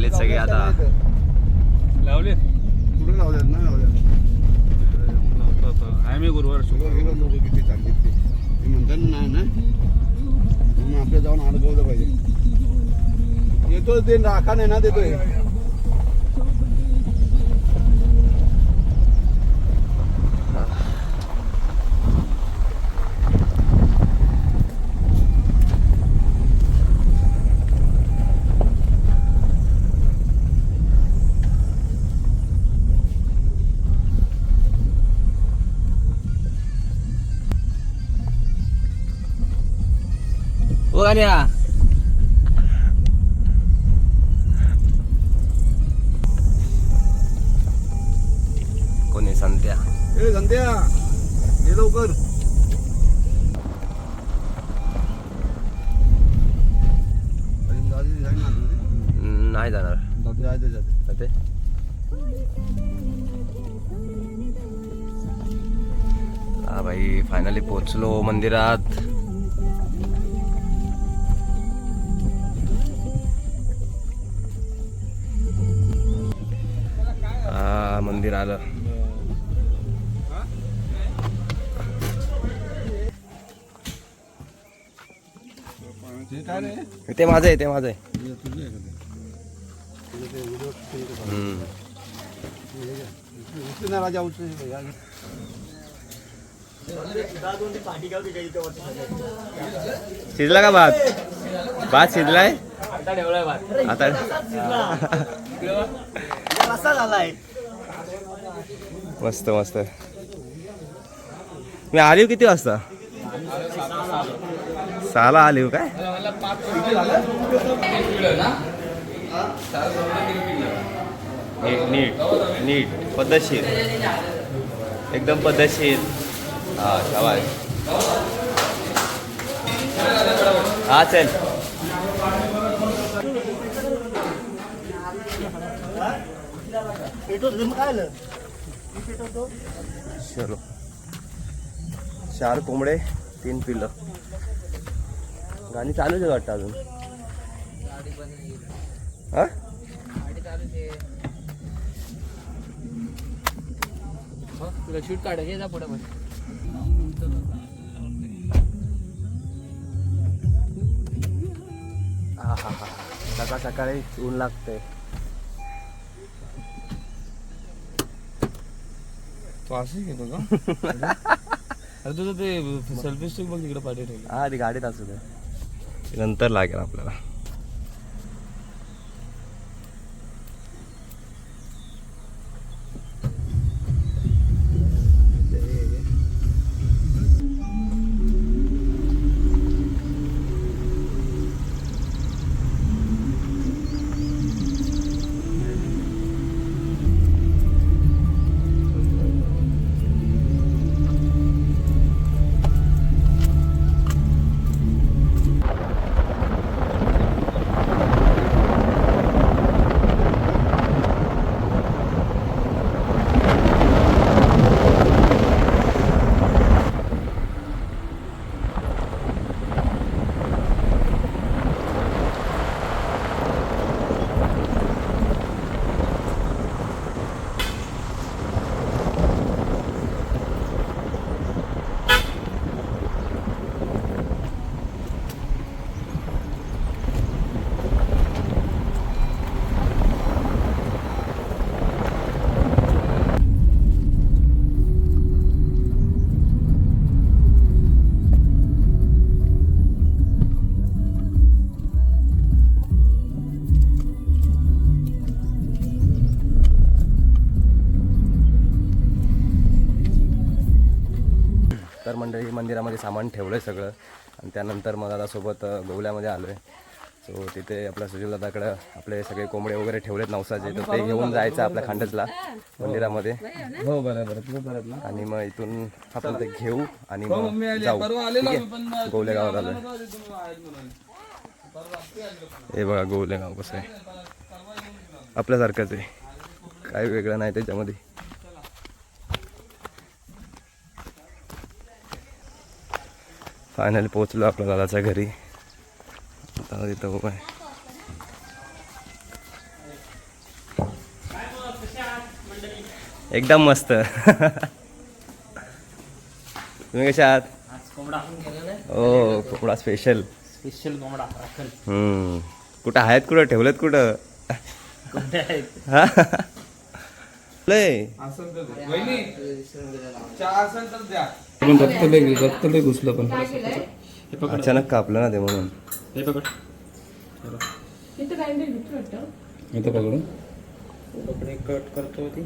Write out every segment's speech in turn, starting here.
चाललेत सगळे आता. लावले कुठं लावल्यात ना? लावल्यात आम्ही गुरुवार गेलं लोक किती चाललीत ते? ते म्हणतात ना ना म्हणून आपल्या जाऊन अडकवलं पाहिजे. येतो ते राखा नाही ना देतोय. गाण्या कोणी संत्या ए संध्या ये लवकर? नाही? जाणार. जाते. हा भाई फायनली पोचलो मंदिरात. मंदिर आलं. हे ते माझं आहे ते माझं आहे. हे. हे हे. शिजला का भात? भात शिजलाय? आता मस्त मस्त. मी आली किती वाजता? सहाला आली काय? नीट नीट नीट पद्धतशीर. एकदम पद्धतशीर. हा शाबास. हा चल. चलो. चार कोंबडे तीन पिल्लं. गाणी चालूच आहे वाटतं अजून. हा? तुला शूट काढायचे जा पुढे पण हा हा हा सकाळ सकाळी ऊन लागते तो असं घेतो का? अरे तुझं ते सेल्फी स्टिक बघ तिकडे पाठी ठेवली. हा ती गाडीत असू दे. नंतर लागेल आपल्याला. मंडळी मंदिरामध्ये सामान ठेवलं आहे सगळं. आणि त्यानंतर मग दादासोबत गोवल्यामध्ये आलो आहे सो तिथे आपल्या सुशील दादाकडं आपले सगळे कोंबडे वगैरे ठेवलेत नवसाचे. तर ते घेऊन जायचं आपल्या खांडसला मंदिरामध्ये. हो बरोबर आणि मग इथून आपण ते घेऊ आणि हो मग आली. जाऊ. परवा आलेलो ठीक आम्ही पण आहे गोवले गावात म्हणून. हे बघा गोवले गाव कसं आहे. आपल्यासारखंच आहे. काय वेगळं नाही त्याच्यामध्ये. फायनली पोहोचलो आपल्या दादाच्या घरी. आता तिथं उभं आहे. एकदम मस्त. तुम्ही कशा आहात? हो कोंबडा स्पेशल स्पेशल कुठं आहेत कुठं? ठेवलेत कुठं? लय. पण रक्त लय रक्त लय घुसलं पण. हे पकड. अचानक कापलं ना ते म्हणून. हे पकड. इथं कपडे कट करतो ती.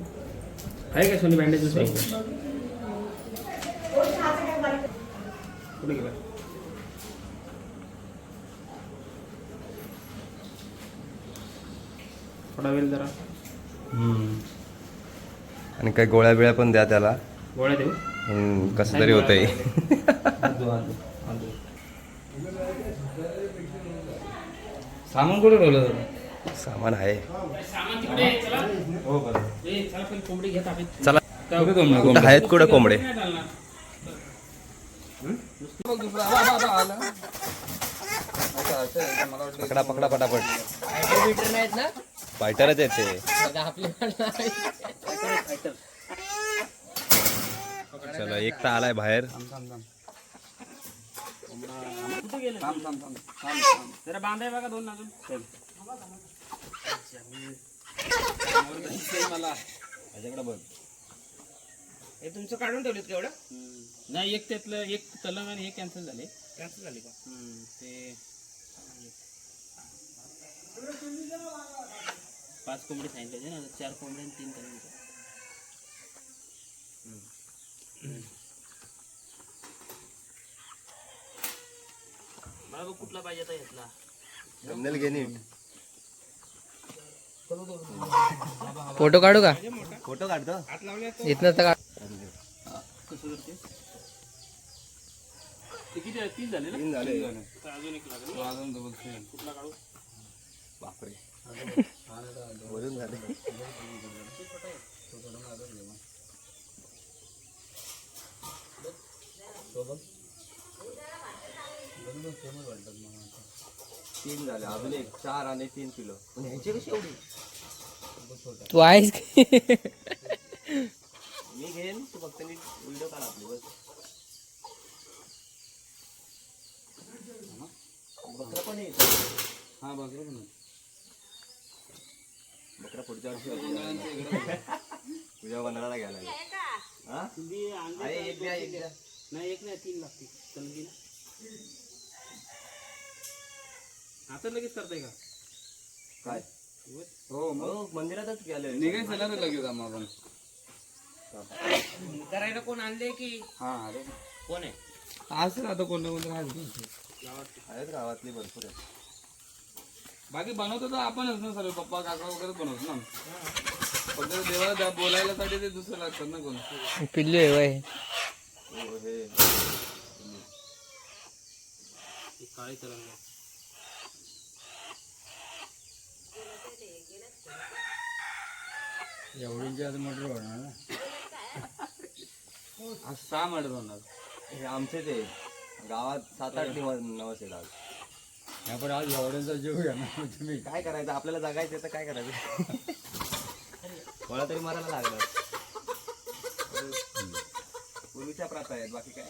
आहे का सोनी कुठे गेला? थोडा वेळ जरा. आणि काही गोळ्या बिळ्या पण द्या त्याला. गोळ्या देऊ? कसं तरी होतंय. सामान कुठे ठेवलं सामान आहे. सामान तिकडे चला. हो बरं. चला पण कोंबडी घेत आपण चला. कुठे कोंबडा? कुठं आहेत कुठं कोंबडे? पकडा पकडा पटापट. मीटर नाहीत ना? फायटरच आहेत ते बघा आपली फायटर चला एक तर आलाय बाहेर. कुठे गेले? जरा बांधाय बघा दोन अजून. हे तुमचं काढून ठेवलेत का एवढं? नाही एक त्यातलं एक तलंग आणि हे कॅन्सल झाले. कॅन्सल झाले का? ते पाच कोंबडी सांगितले ना चार कोंबडी आणि तीन तलंग होते. मला बघ कुठला पाहिजे आता घेतला? जमनेल घे नीट. फोटो काढू का? फोटो काढतो. इथनं तर काढ. कसं करते ते किती आहे? तीन झाले ना? तीन झाले. तर अजून एक लागेल कुठला काढू? बापरे. वरून झाले. तीन झाले अजून एक चार आणि तीन किलो. ह्याचे कशी एवढी. तू आहेस मी घेईन तू फक्त नीट व्हिडिओ काढ आपली बस. बकरा पण येईल हा बघ बकरा पुढच्या वर्षी तुझ्या वनाला घ्यायला लागेल. हा? आहे, एक द्या एक द्या. नाही एक नाही तीन लागते चल घे आता लगेच करताय का? काय? हो मग? हो मंदिरातच गेलोय निघायचं ना रे लगेच आम्हाला आपण. करायला कोण आणले की? हा अरे. कोण आहे? असेल आता कोण ना कोण आहे आहेत गावातली भरपूर आहे बाकी बनवतो तर आपणच ना सर्व पप्पा काका वगैरे बनवतो ना. फक्त देवाला बोलायला साठी ते दुसरं लागतात ना कोण. पिल्लू आहे एवढी हे काळी तरंग आज सहा मर्डर होणार हे आमचे ते गावात सात आठ दिवस नवस येतात आपण आज एवढ्यांचा जीव घेणार तुम्ही. काय करायचं? आपल्याला जगायचं तर काय करायचं? कोणा तरी मरायला लागलं पूर्वीच्या प्रथा आहेत बाकी काय?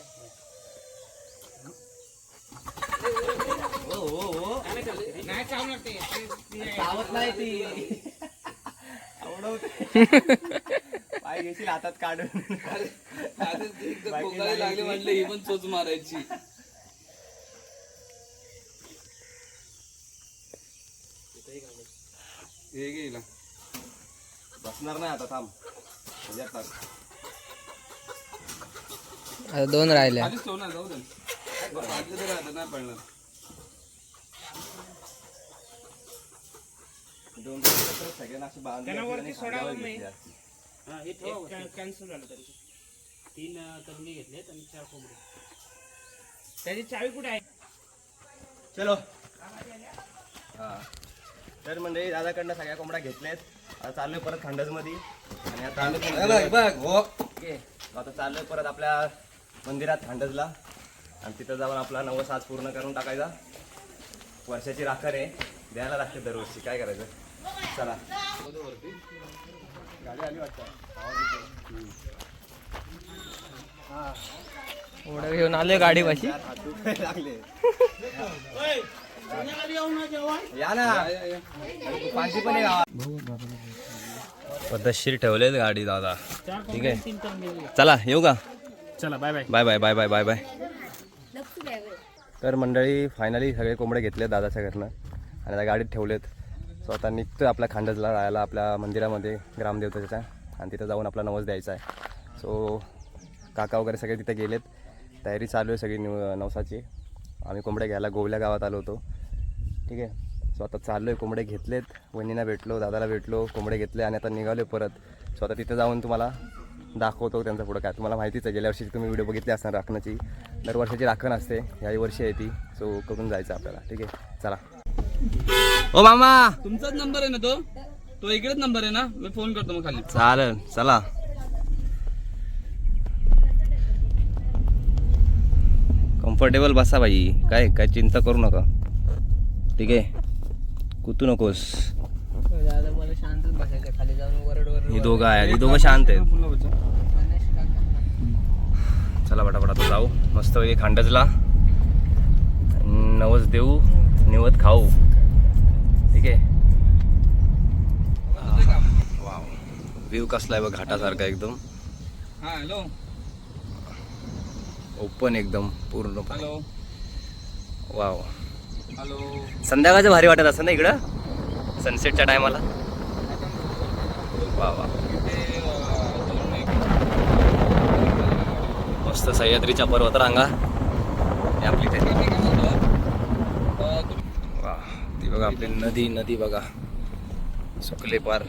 हो हो हो नाही चावत नाही ती. आवडवते. पाय घेशील हातात काढून. पोकायला लागले म्हटलं ही पण चोच मारायची. हे गेला बसणार नाही आता थांब. टाक. आता दोन राहिल्या आधीच ठेव ना जाऊ दे. आधी तर राहतात नाही पडणार दोन दोन एकत्र सगळ्यांना अशी बांधली असती आणि खांद्यावर घेतली असती. कॅन्सल झालं तरी. तीन तरंगी घेतलेत आणि चार कोंबडी. त्याची चावी कुठे आहे? चलो. हा. तर म्हणजे दादाकडनं सगळ्या कोंबड्या घेतल्यात आता चाललोय परत खंडजमध्ये आणि आता आलो ओके. आता चाललोय परत आपल्या मंदिरात खंडजला आणि तिथं जाऊन आपला नवस आज पूर्ण करून टाकायचा. वर्षाची राखर आहे. द्यायला लागते दरवर्षी. काय करायचं? चला. ओढ घेऊन आले गाडी पाशी या ना पद्धतशीर ठेवलेत गाडी दादा. ठीक आहे. चला येऊ का? चला bye bye bye bye bye bye bye bye तर मंडळी फायनली सगळे कोंबडे घेतले दादाच्या घरनं. आणि त्या गाडीत ठेवलेत. सो आता निघतोय आपल्या खांडजला राहायला आपल्या मंदिरामध्ये ग्रामदेवतेच्या. आणि तिथं जाऊन आपला नवस द्यायचा आहे. सो काका वगैरे सगळे तिथे गेलेत. तयारी चालू आहे सगळी निव नवसाची. आम्ही कोंबडे घ्यायला गोवल्या गावात आलो होतो. ठीक आहे? सो आता चाललो आहे कोंबडे घेतलेत. वहिनीला भेटलो दादाला भेटलो कोंबडे घेतले आणि आता निघालो परत. सो आता तिथे जाऊन तुम्हाला दाखवतो त्यांचं पुढं काय. तुम्हाला माहितीच आहे गेल्या वर्षी तुम्ही व्हिडिओ बघितले असणार राखणाची. दरवर्षाची राखण असते ह्याही वर्षी आहे ती. सो करून जायचं आपल्याला. ठीक आहे? चला. ओ मामा! तुमचाच नंबर आहे ना तो? तो इकडेच नंबर आहे ना? मी फोन करतो मग खाली. चालेल चला. कम्फर्टेबल बसा बाई. काय काय चिंता करू नका. ठीक आहे? कुतू नकोस दादा मला शांतच बसायचं खाली जाऊन वरड वरड ही दोघं आहेत. ही दोघं शांत आहेत. चला पटापट आता जाऊ. मस्त वेळी खांडजला. नवस देऊ निवत खाऊ. ठीक आहे? वाव. व्ह्यू कसला आहे बघ घाटासारखा एकदम. हा हॅलो. ओपन एकदम पूर्ण हॅलो. वाव. हॅलो. संध्याकाळचं भारी वाटत असं ना इकडं? सनसेटच्या टायमाला. वा वा. मस्त सह्याद्रीच्या पर्वत रांगा आपली ते वा ती बघा आपली नदी नदी बघा. सुकले पार.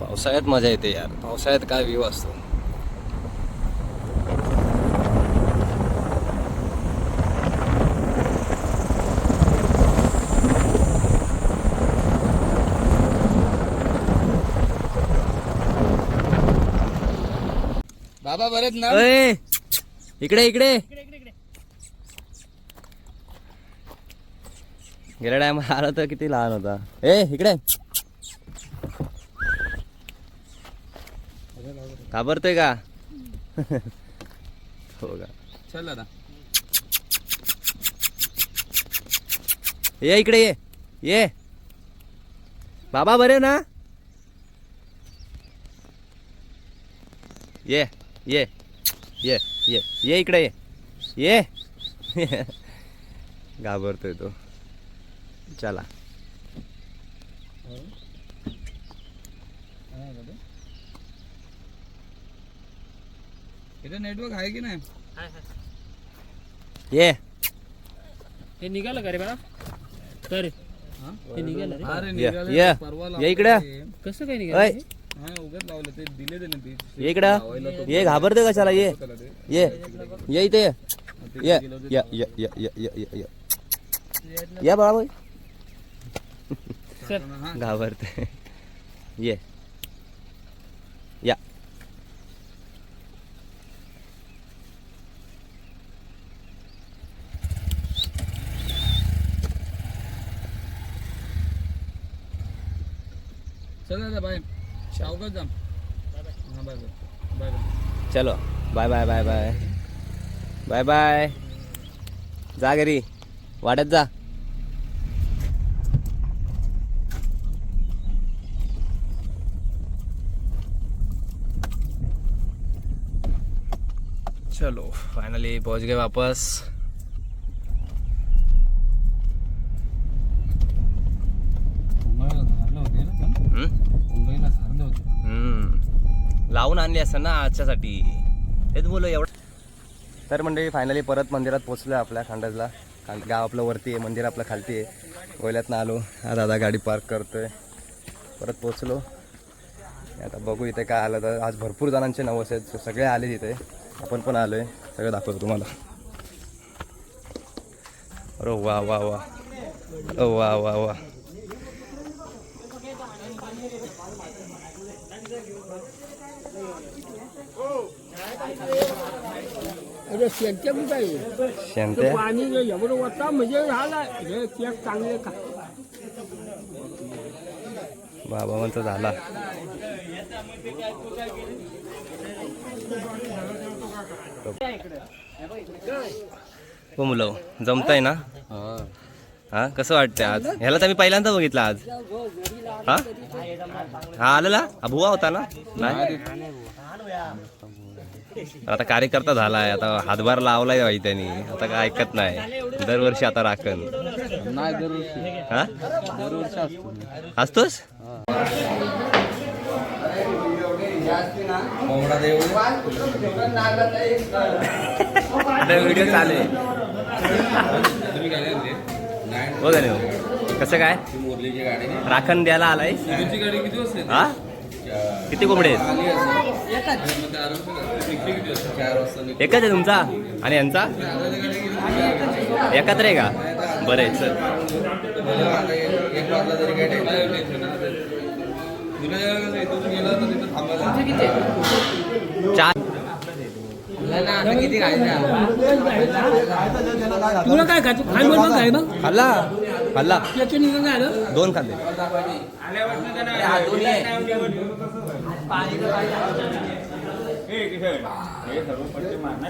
पावसाळ्यात मजा येते यार. पावसाळ्यात काय व्ह्यू असतो. बाबा बरेच ना. इकडे इकडे. गेल्या टाइम आला तर किती लहान होता. ए इकडे. घाबरतोय का? हो का? चल दादा ये इकडे ये. ये. बाबा बरे ना? ये. ये ये ये ये इकडे ये. ये. घाबरतोय तो. चला. इथे नेटवर्क आहे की नाही? ये. हे निघालं का रे बा तर. हे? निघालं रे. अरे ये निघाले ये. परवा ये इकडे. कसं काय निघालं? हा? ये इकडं ये? घाबरते कशाला ये. ये यही थे ये या या या भाई. घाबरते ये. या. चला बाय बाय बाय बाय चलो. Bye bye bye bye. Bye bye. जा घरी. वाड्यात जा. चलो फाइनली पहुंच गए वापस मुंबईला झालं होते ना पण हम्म? मुंबईला झालं होते हम्म. लावून आणली असं ना आजच्यासाठी. हेच बोल एवढं. तर मंडळी फायनली परत मंदिरात पोचलो आपल्या खांडजला. गाव आपलं वरती आहे मंदिर आपलं खालती आहे. गोयल्यातनं आलो. हा दादा गाडी पार्क करतोय. परत पोचलो आता बघू इथे काय आलं तर. आज भरपूर जणांचे नवस आहेत. सगळे आले तिथे. आपण पण आलो आहे सगळं दाखवतो तुम्हाला. अरे वा वा वा. अ वा वा वा. अरे शेंटे कुठे आहे? शेंते पाणी एवढं होता म्हणजे झालं. हे केक चांगले का? बाबांचा झाला. हो मुलं जमताय ना? हा कसं वाटतंय आज? ह्याला तर मी पहिल्यांदा बघितलं आज. हा? हा आलेला? हा भुवा होता ना? नाही? आता कार्यकर्ता झालाय आता हातभार लावलाय बाई त्यांनी. आता काय ऐकत नाही. दरवर्षी आता राखण. नाही दरवर्षी. हा? दरवर्षी असतो. असतोस? व्हिडिओ चालू आहे हो. कसं काय? राखण द्यायला आलाय. तुमची गाडी किती वाजता हा? किती कोंबडे आहेत? एकच आहे तुमचा? आणि यांचा? एकत्र आहे का? बरं आहे चल. काय चार. तुला काय खातो खाय काय मग खाल्ला खाल्ला. निघून दोन खाल्ले.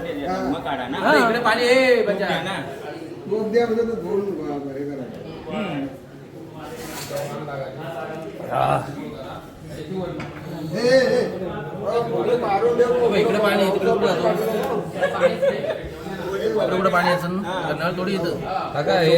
इकडे पाणी आहे बच्चा. इकडे पाणी आहे, तिकडे कुठे पाणी असेल नळ थोडी येतं. काका हे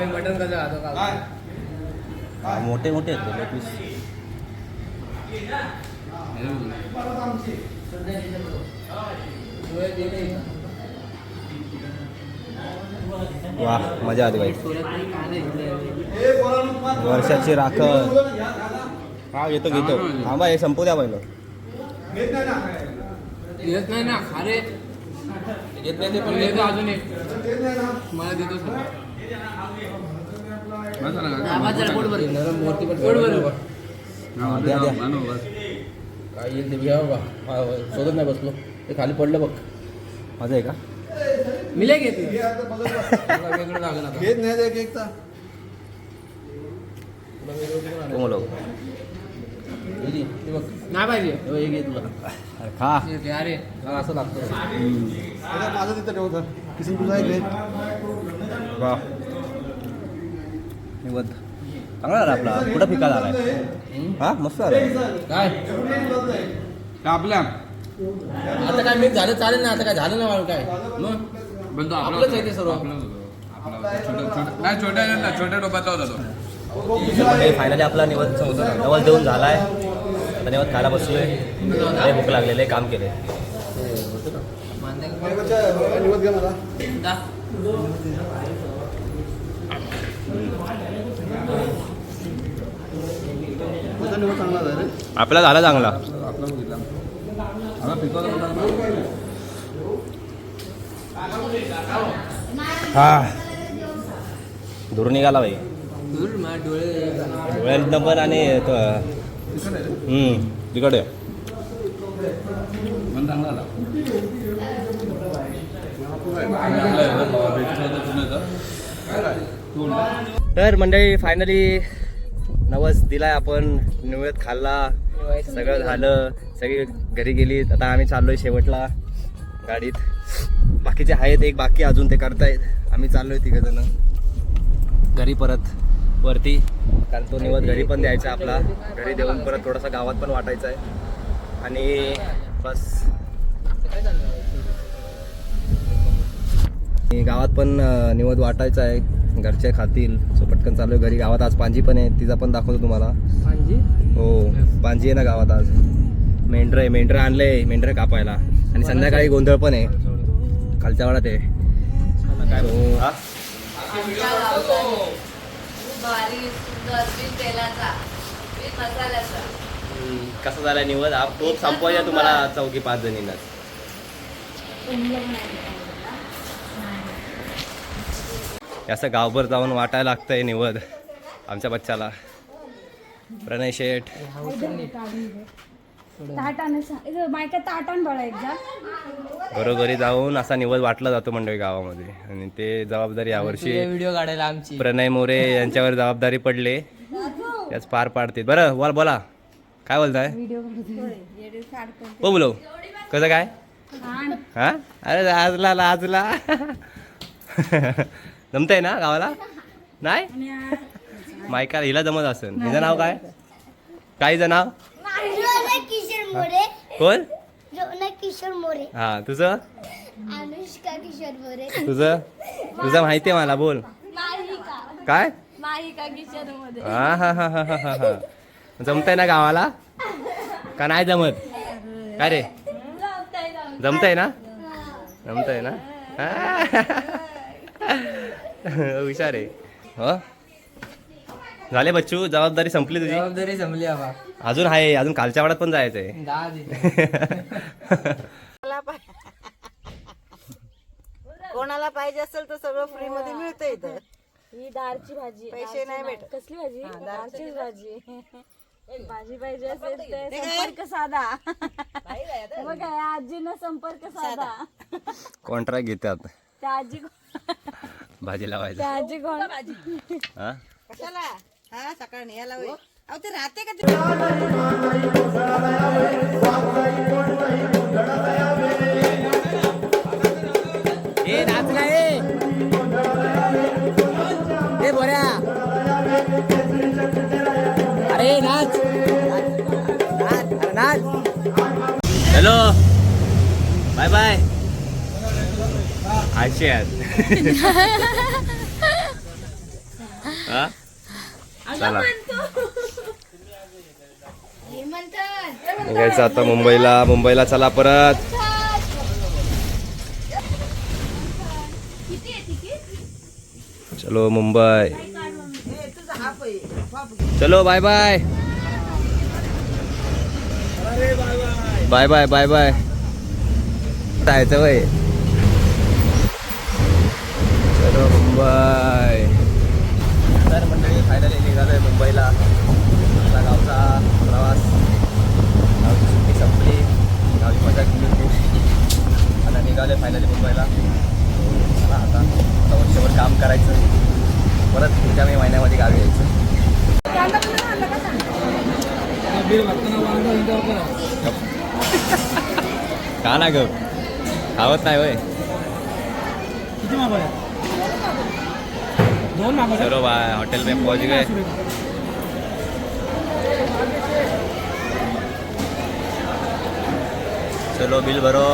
आम्ही मटन कसं खातो का हा, मोठे मोठे आहेत ते पीस. वा मजा आली बाई. वर्षाची राखण. हा घेतो घेतो. थांबा हे संपू द्या पहिलं. येत नाही ना अरे येत नाही ते पण येतो अजून एक. मला देतो काय येईल ते घ्या बाबा शोधत नाही बसलो ते खाली पडलं बघ माझं आहे का मी लय वेगळं लागलं घेत नाही एक एकचा बघ नाही पाहिजे हो, घे तुला खा अरे असं लागतं माझं तिथं ठेवतं किसन तुझा एक वा. निवद. चांगला झाला आपला. कुठं फिका झालाय हा? मस्त झालाय काय? आपल्या. आता काय मिक्स झालं चालेल ना. आता काय झालं ना काय? मग? बंधू आपलंच आहे ते सर्व. आपलंच होतं. आपलं छोटं- छोटं- नाही छोट्या नाही छोट्या होता तो. फायनली आपला निवद नवस देऊन झालाय. आता निवद खायला बसलोय. लय भूक लागलेले काम केले. घ्या मला. निवड चांगला झाला आपला झाला चांगला. आपला बघितला आता पिकवलं होतं. हा धुरून निघाला बाई डोळ्यांतनं पण आणि तिकडे? तर मंडळी फायनली नवस दिलाय आपण. निवद खाल्ला. सगळं झालं. सगळी घरी गेली आता आम्ही चाललोय शेवटला गाडीत. बाकीचे आहेत एक बाकी अजून ते करतायत. आम्ही चाललोय तिघ जण. घरी परत वरती. कारण तो निवद घरी पण द्यायचा आपला. घरी देऊन परत थोडासा गावात पण वाटायचा आहे आणि बस. गावात पण निवत निवद वाटायचा आहे घरचे खातील. सो पटकन चालू आहे. घरी गावात आज पांजी पण आहे. तिचा पण दाखवतो तुम्हाला. पांजी? हो. पांजी आहे ना गावात आज. मेंढरं आहे. मेंढरं आणलंय. मेंढरं कापायला. आणि संध्याकाळी गोंधळ पण आहे. खालच्या वाड्यात आहे. हा? कसा झाला निवड? हा टोप संपवायचा तुम्हाला चौकी पाच जणींना असं गावभर जाऊन वाटायला लागतंय निवड आमच्या बच्चाला. प्रणय शेठ. ताटाने बायका ताटान बळा एकदा. घरोघरी जाऊन असा निवड वाटला जातो मंडळी गावामध्ये. आणि ते जबाबदारी यावर्षी व्हिडिओ काढायला आमची. प्रणय मोरे यांच्यावर जबाबदारी पडले. त्याच पार पाडतील. बरं बोल बोला. काय बोलताय? हो बोलो. कसं काय? हा? अरे लाजला लाजला जमतंय ना गावाला? नाही? मायका हिला जमत असेल. हिचं नाव काय? काय हिचं नाव किशोर मोरे. कोण? किशोर मोरे. हा तुझं? अनुष्का किशोर मोरे. तुझं? तुझं माहिती आहे मला बोल. काय? माहिका किशोर मोरे. हा हा हा हा हा हा जमतंय ना गावाला? का नाही जमत? काय रे? जमतंय ना. जमतंय ना? हुशार आहे. हो? झाले बच्चू जबाबदारी संपली तुझी? जबाबदारी जमली आबा अजून आहे अजून कालच्या वाड्यात पण जायचंय. दहा कोणाला पाहिजे असेल तर सगळं फ्री मध्ये मिळतं इथं. ही दारची भाजी. पैसे नाही भेटत. कसली भाजी? दारचीच भाजी. भाजी पाहिजे असेल तर संपर्क साधा. बघा या आजीनं संपर्क साधा. कॉन्ट्रॅक्ट घेतात. त्या आजी भाजी लावायला. आजी कोण? हा? कशाला? हा सकाळी याला होय. अहो ते राहते का ते? ए नाच ना ए. ए बोऱ्या. अरे नाच. नाच अरे नाच. हॅलो बाय बाय अशी आहेत. हा? चला. निघायचं आता मुंबईला मुंबईला चला परत. चलो मुंबई. चलो bye bye bye bye bye bye जायचं वय चलो मुंबई तर मंडळी फायनली निघालोय मुंबईला. आपला गावचा प्रवास. गावची सुट्टी संपली. गावची मजा केली खूप आता निघालोय फायनली मुंबईला. चला आता. आता वर्षभर काम करायचं. परत पुढच्या मे महिन्यामध्ये गावी यायचं. का ना ग? खावत नाही वय किती मागवल्या दोन मागवल्या चलो भाई हॉटेल में पहुंच गए. चलो बिल भरो.